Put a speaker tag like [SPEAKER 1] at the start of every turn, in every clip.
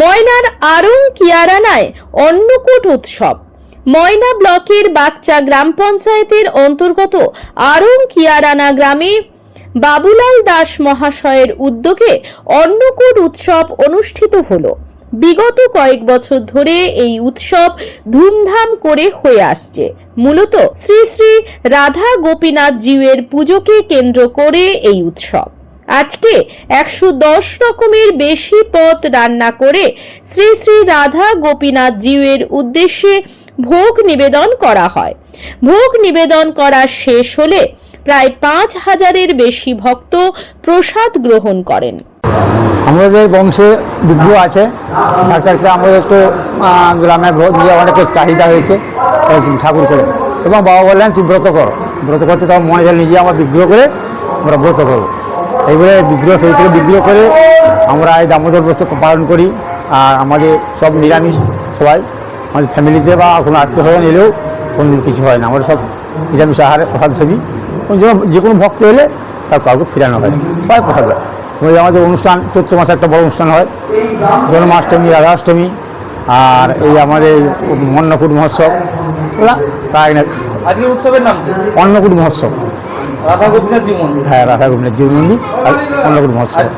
[SPEAKER 1] ময়নার আরং কিয়ারানায় অন্নকূট উৎসব। ময়না ব্লকের বাচ্চা গ্রাম পঞ্চায়েতের অন্তর্গত আরং কিয়ারানা গ্রামে বাবুলাল দাস মহাশয়ের উদ্যোগে অন্নকূট উৎসব অনুষ্ঠিত হলো। বিগত কয়েক বছর ধরে এই উৎসব ধুমধাম করে হয়ে আসছে। মূলত শ্রী শ্রী রাধা গোপীনাথ জিউয়ের পুজোকে কেন্দ্র করে এই উৎসব। আজকে একশো দশ রকমের বেশি পদ রান্না করে শ্রী শ্রী রাধা গোপীনাথ জিউয়ের উদ্দেশ্যে ভোগ নিবেদন করা হয়। ভোগ নিবেদন করা শেষ হলে প্রায় পাঁচ হাজারের বেশি ভক্ত প্রসাদ গ্রহণ করেন।
[SPEAKER 2] আমাদের বংশে বিগ্রহ আছে, তার আমাদের তো গ্রামে অনেকের চাহিদা হয়েছে ঠাকুর করে। এবং বাবা বললেন, তুই ব্রত কর। ব্রত করতে তখন মনে নিজে আমার বিগ্রহ করে আমরা ব্রত করব। এইবারে বিগ্রহ সেই থেকে বিগ্রহ করে আমরা এই দামোদর ব্রত পালন করি আর আমাদের সব নিরামিষ সবাই। আমাদের ফ্যামিলিতে বা কোনো আত্মীয় স্বজন এলেও কোনো কিছু হয় না। আমরা সব নিরামিষ আহারে প্রসাদ সেবী কোনো যে কোনো ভক্ত এলে তার কাউকে ফিরানো হয় সবাই প্রসাদ হয় আমাদের অনুষ্ঠান চৈত্র মাসে একটা বড় অনুষ্ঠান হয়। জন্মাষ্টমী রাধাষ্টমী আর এই আমাদের অন্নকূট মহোৎসব। তাই না
[SPEAKER 3] আজকের উৎসবের নাম
[SPEAKER 2] অন্নকূট মহোৎসব।
[SPEAKER 3] রাধা গোপীনাথ জি মন্দির
[SPEAKER 2] হ্যাঁ রাধা জীব মন্দির আর অন্নকূট মহোৎসব।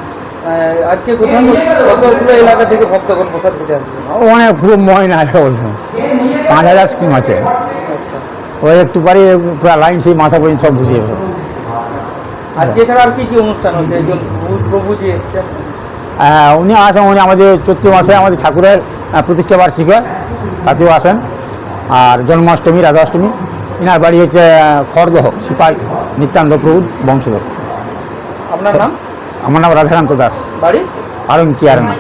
[SPEAKER 3] আজকে কোথাও কতগুলো এলাকা থেকে ভক্তগণ প্রসাদ খেতে আসবে?
[SPEAKER 2] অনেক পুরো ময়না আছে বলছো। পাঁচ হাজার স্কিম আছে।
[SPEAKER 3] আচ্ছা।
[SPEAKER 2] ওই একটু পারি পুরো লাইন সেই মাথা পর্যন্ত সব বুঝিয়ে দেবো।
[SPEAKER 3] আজকে এছাড়া আর কি কি অনুষ্ঠান হচ্ছে? একজন প্রভুজি এসছেন।
[SPEAKER 2] হ্যাঁ, উনি আসেন উনি আমাদের চৈত্র মাসে আমাদের ঠাকুরের প্রতিষ্ঠা বার্ষিক হয় তাতেও আসেন। আর জন্মাষ্টমী রাধাষ্টমী এনার বাড়ি হচ্ছে খড়দহ সিপাই নিত্যান্ত প্রভু বংশধর।
[SPEAKER 3] আপনার নাম?
[SPEAKER 2] আমার নাম রাধাকান্ত দাস।
[SPEAKER 3] বাড়ি?
[SPEAKER 2] আরং চেয়ারম্যান।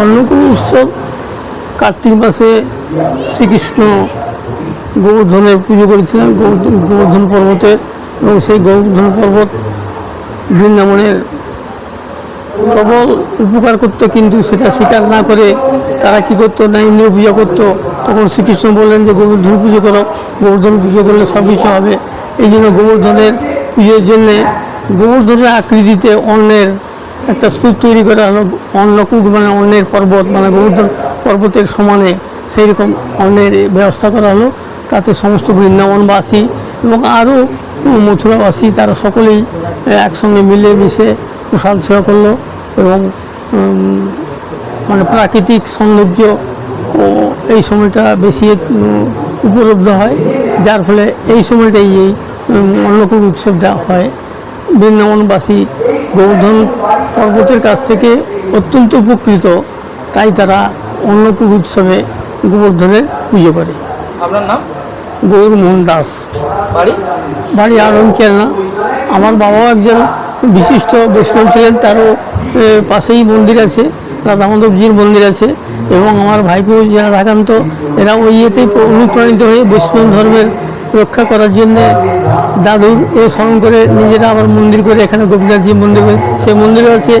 [SPEAKER 4] অন্নকূট উৎসব কার্তিক মাসে শ্রীকৃষ্ণ গোবর্ধনের পুজো করেছিলেন। গোবর্ধন গোবর্ধন পর্বতের এবং সেই গোবর্ধন পর্বত বৃন্দাবনের প্রবল উপকার করতো কিন্তু সেটা স্বীকার না করে তারা কি করতো? না ইন্দ্রিয় পূজা করতো তখন শ্রীকৃষ্ণ বললেন যে, গোবর্ধন পুজো করো, গোবর্ধন পুজো করলে সব কিছু হবে। এই জন্য গোবর্ধনের পুজোর জন্যে গোবর্ধনের আকৃতিতে অন্যের একটা স্তূপ তৈরি করা হলো। অন্নকূট মানে অন্যের পর্বত মানে গোবর্ধন পর্বতের সমানে সেই রকম অন্যের ব্যবস্থা করা হলো। তাতে সমস্ত বৃন্দাবনবাসী এবং আরও মথুরাবাসী, তারা সকলেই একসঙ্গে মিলে মিশে প্রসাদ সেবা করল এবং মানে প্রাকৃতিক সৌন্দর্য এই সময়টা বেশি উপলব্ধ হয়। যার ফলে এই সময়টাই এই অন্নকূট উৎসবটা হয়। বৃন্দাবনবাসী গোবর্ধন পর্বতের কাছ থেকে অত্যন্ত উপকৃত। তাই তারা অন্নকূট উৎসবে গোবর্ধনের পুজো করে।
[SPEAKER 3] আপনার নাম?
[SPEAKER 4] গৌরমোহন দাস।
[SPEAKER 3] বাড়ি?
[SPEAKER 4] বাড়ি আরঙ্কিয়া না আমার বাবাও একজন বিশিষ্ট বৈষ্ণব ছিলেন তারও পাশেই মন্দির আছে। রাধা মন্দির আছে এবং আমার ভাইপো যে রাধাকান্ত এরা ওই ইয়েতেই অনুপ্রাণিত হয়ে বৈষ্ণব ধর্মের রক্ষা করার জন্য দাদুর এ স্মরণ করে নিজেরা আবার মন্দির করে এখানে গোপীনাথজি মন্দির সে মন্দিরে আছে,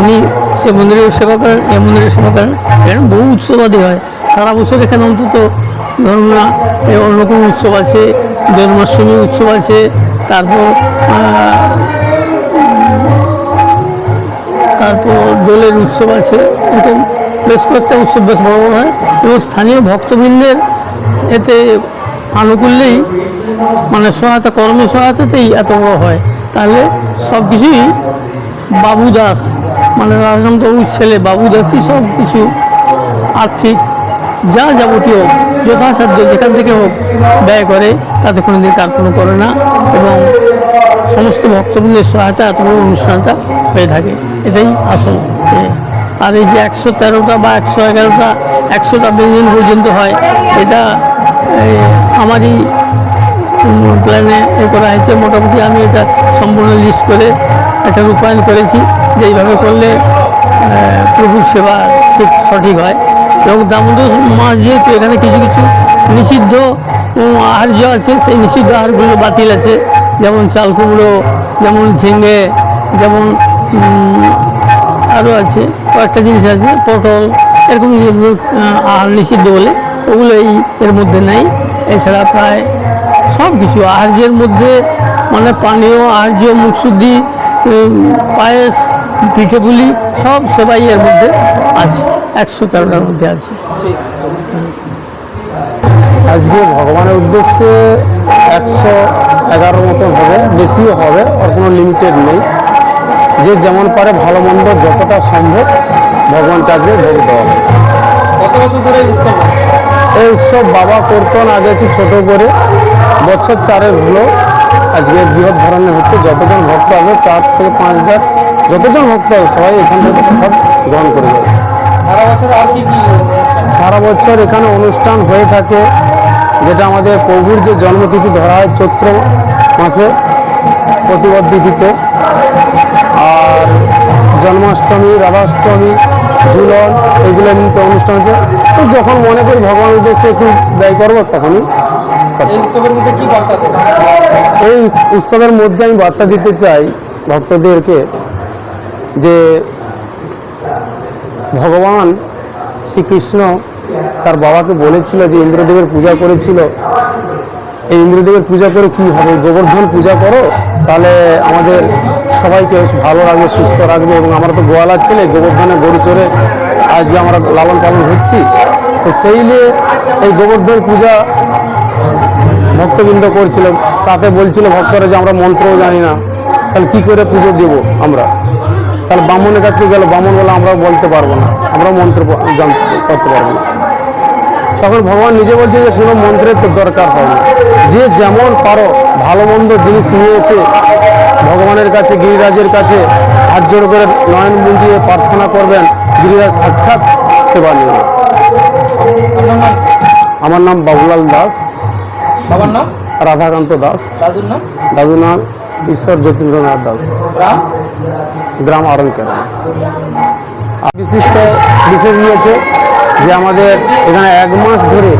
[SPEAKER 4] উনি সে মন্দিরের সেবা করেন, এ মন্দিরের সেবা করেন। এখানে বহু উৎসবাদি হয়। সারা বছর এখানে অন্তত ধরুন না এই অন্যকম উৎসব আছে, জন্মাষ্টমী উৎসব আছে, তারপর তারপর দোলের উৎসব আছে, এরকম বেশ কয়েকটা উৎসব বেশ বড় বড় হয়। এবং স্থানীয় ভক্তবৃন্দের এতে আনুকূল্যেই মানে সহায়তা, কর্মী সহায়তাতেই এত বড় হয়। তাহলে সব কিছুই বাবু দাস মানে রাজকান্ত বাবুর ছেলে, বাবু দাসই সব কিছু আর্থিক, যা যাবতীয় যথাসাধ্য যেখান থেকে হোক ব্যয় করে, তাতে কোনো দিন কার্পণ করে না। এবং সমস্ত ভক্তবৃন্দের সহায়তা এত বড় অনুষ্ঠানটা হয়ে থাকে। এটাই আসল। আর এই যে একশো তেরোটা বা একশো এগারোটা, একশোটা ব্যঞ্জন পর্যন্ত হয়, এটা আমারই প্ল্যানে এ করা হয়েছে। মোটামুটি আমি এটা সম্পূর্ণ লিস্ট করে একটা রূপায়ণ করেছি, যে এইভাবে করলে প্রভুর সেবা ঠিক সঠিক হয়। এবং দামোদর মাস যেহেতু এখানে কিছু কিছু নিষিদ্ধ আহার্য আছে, সেই নিষিদ্ধ আহারগুলো বাতিল আছে। যেমন চাল কুমড়ো, যেমন ঝিঙে, যেমন আরও আছে, কয়েকটা জিনিস আছে, পটল, এরকম যেগুলো আহার নিষিদ্ধ বলে ওগুলো এই এর মধ্যে নেই। এছাড়া প্রায় সব কিছু আহার্যের মধ্যে মানে পানীয়, আহার্য, মুখশুদ্ধি পায়েস, পিঠে পুলি, সব সবাই এর মধ্যে আছে, একশো তেরোটার মধ্যে আছে।
[SPEAKER 5] আজকে ভগবানের উদ্দেশ্যে একশো এগারো মতো হবে বেশিও হবে ওর কোনো লিমিটেড নেই। যে যেমন পারে ভালো মন্দ যতটা সম্ভব ভগবান কাজে ভোগ দেওয়া হবে।
[SPEAKER 3] কত বছর ধরে এই উৎসব?
[SPEAKER 5] এই উৎসব বাবা করতেন আগে একটু ছোট করে বছর চারেক হলো। আজকে বৃহৎ ধরনের হচ্ছে যতজন ভক্ত হবে চার থেকে পাঁচ হাজার যতজন ভক্ত হবে সবাই এখান থেকে সব গ্রহণ করে যাবে।
[SPEAKER 3] সারা বছর আর কি কি?
[SPEAKER 5] সারা বছর এখানে অনুষ্ঠান হয়ে থাকে। যেটা আমাদের প্রভুর যে জন্মতিথি ধরা হয় চৈত্র মাসে প্রতিবদ তিথিতে। আর জন্মাষ্টমী রাধাষ্টমী ঝুলন এগুলো এমনিতে অনুষ্ঠান হচ্ছে। তো যখন মনে করি ভগবানের উদ্দেশ্যে একটু ব্যয় করব তখনই
[SPEAKER 3] এই উৎসবের মধ্যে কি বার্তা দেবে
[SPEAKER 5] এই উৎসবের মধ্যে আমি বার্তা দিতে চাই ভক্তদেরকে যে ভগবান শ্রীকৃষ্ণ তার বাবাকে বলেছিল যে ইন্দ্রদেবের পূজা করেছিল। এই ইন্দ্রদেবের পূজা করে কি হবে? গোবর্ধন পূজা করো, তাহলে আমাদের সবাইকে ভালো রাখবে, সুস্থ রাখবে এবং আমরা তো গোয়ালার ছেলে গোবর্ধনে গরু চড়ে আজকে আমরা লালন পালন হচ্ছি। তো সেই নিয়ে এই গোবর্ধন পূজা ভক্তবৃন্দ করছিল তাতে বলছিল ভক্তরা যে আমরা মন্ত্রও জানি না, তাহলে কি করে পুজো দেব আমরা? তাহলে ব্রাহ্মণের কাছে গেল, ব্রাহ্মণ বলে আমরাও বলতে পারব না, আমরাও মন্ত্র করতে পারব না। তখন ভগবান নিজে বলছে যে কোনো মন্ত্রের তো দরকার হবে না। যে যেমন পারো ভালো মন্দ জিনিস নিয়ে এসে ভগবানের কাছে গিরিরাজের কাছে হাত জোড় করে নয়ন মন দিয়ে প্রার্থনা করবেন গিরিরাজ সাক্ষাৎ সেবা নেবেন।
[SPEAKER 3] নাম
[SPEAKER 5] আমার নাম বাবুলাল দাস।
[SPEAKER 3] বাবার নাম?
[SPEAKER 5] রাধাকান্ত দাস।
[SPEAKER 3] দাদুর নাম?
[SPEAKER 5] দাদু নাম ঈশ্বর যতীন্দ্রনাথ দাস।
[SPEAKER 3] গ্রাম?
[SPEAKER 5] আরঙ্কেরা আর বিশিষ্ট বিশেষ হয়েছে যে আমাদের এখানে এক মাস ধরে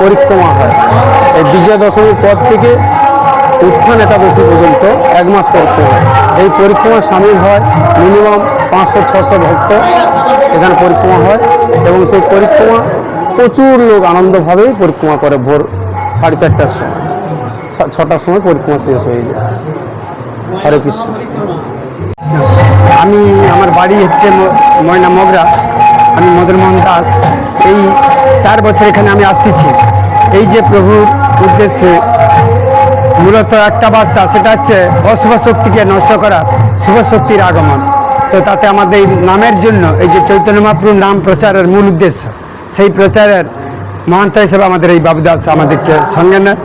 [SPEAKER 5] পরিক্রমা হয়। এই বিজয়া দশমীর পর থেকে উত্থান একাদশী পর্যন্ত এক মাস পরিক্রমা এই পরিক্রমায় সামিল হয় মিনিমাম পাঁচশো, ছশো ভক্ত এখানে পরিক্রমা হয় এবং সেই পরিক্রমা প্রচুর লোক আনন্দভাবেই পরিক্রমা করে ভোর সাড়ে চারটার সময়। ছটার সময় পরিক্রমা শেষ হয়ে যায়। হরে কৃষ্ণ।
[SPEAKER 2] আমি, আমার বাড়ি হচ্ছে ময়না মগরা। আমি মদন মোহন দাস। এই চার বছর এখানে আমি আসতেছি। এই যে প্রভুর উদ্দেশ্যে মূলত একটা বার্তা, সেটা হচ্ছে অশুভ শক্তিকে নষ্ট করা শুভ শক্তির আগমন। তো তাতে আমাদের এই নামের জন্য, এই যে চৈতন্য মহাপ্রভুর নাম প্রচারের মূল উদ্দেশ্য, সেই প্রচারের মহান্ত হিসেবে আমাদের এই বাবুদাস আমাদেরকে সঙ্গে নেয়।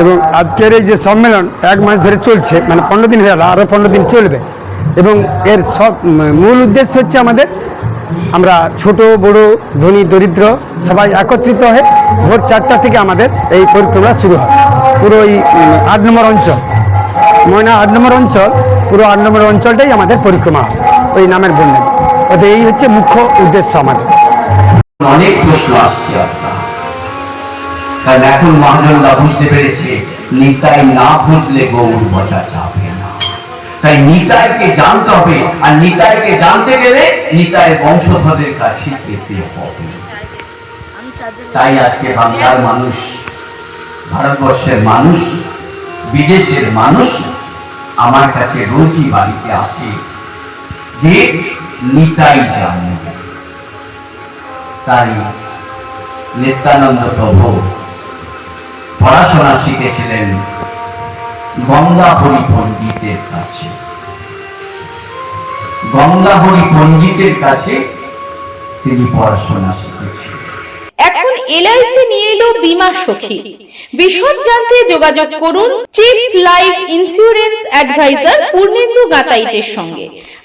[SPEAKER 2] এবং আজকের এই যে সম্মেলন এক মাস ধরে চলছে মানে পনেরো দিন হয়ে গেল আরও পনেরো দিন চলবে। এবং এর সব মূল উদ্দেশ্য হচ্ছে আমাদের আমরা ছোট, বড়, ধনী, দরিদ্র সবাই একত্রিত হয়ে ভোর চারটা থেকে আমাদের এই পরিক্রমা শুরু হয়। পুরো এই আট নম্বর অঞ্চল। ময়না আট নম্বর অঞ্চল, পুরো আট নম্বর অঞ্চলটাই আমাদের পরিক্রমা ওই নামের বন্যে। ওতে এই হচ্ছে মুখ্য উদ্দেশ্য আমাদের।
[SPEAKER 6] অনেক প্রশ্ন আসছে কারণ এখন মহাজনরা বুঝতে পেরেছে, নিতাই না বুঝলে গৌর বচা না তাই নিতাইকে জানতে হবে, আর নিতাইকে জানতে গেলে নিতাই বংশধরের কাছে যেতে হবে। তাই আজকে বাংলার মানুষ, ভারতবর্ষের মানুষ, বিদেশের মানুষ আমার কাছে রোজই বাড়িতে আসে যে নিতাই জানবে। তাই নিত্যানন্দ প্রভু পড়াশোনা শিখেছিলেন গঙ্গাহরি পণ্ডিতের কাছে। গঙ্গাহরি পণ্ডিতের কাছে তিনি পড়াশোনা শিখেছেন।
[SPEAKER 1] এখন এলআইসি নিয়ে এলো বীমা সখী। বিশদ জানতে যোগাযোগ করুন chief life insurance advisor Purnendu গাতাইতের সঙ্গে।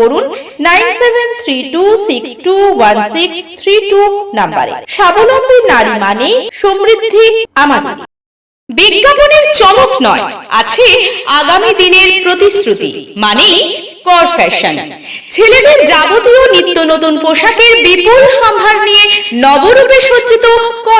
[SPEAKER 1] করুন নাম্বারে। স্বাবলম্বী নারী মানে সমৃদ্ধি আমাদের বিজ্ঞাপনের চমক নয়, আছে আগামী দিনের প্রতিশ্রুতি মানে কর ফ্যাশন ছেলেদের যাবতীয় নিত্য নতুন পোশাকের বিপুল সম্ভার নিয়ে নবরূপে সজ্জিত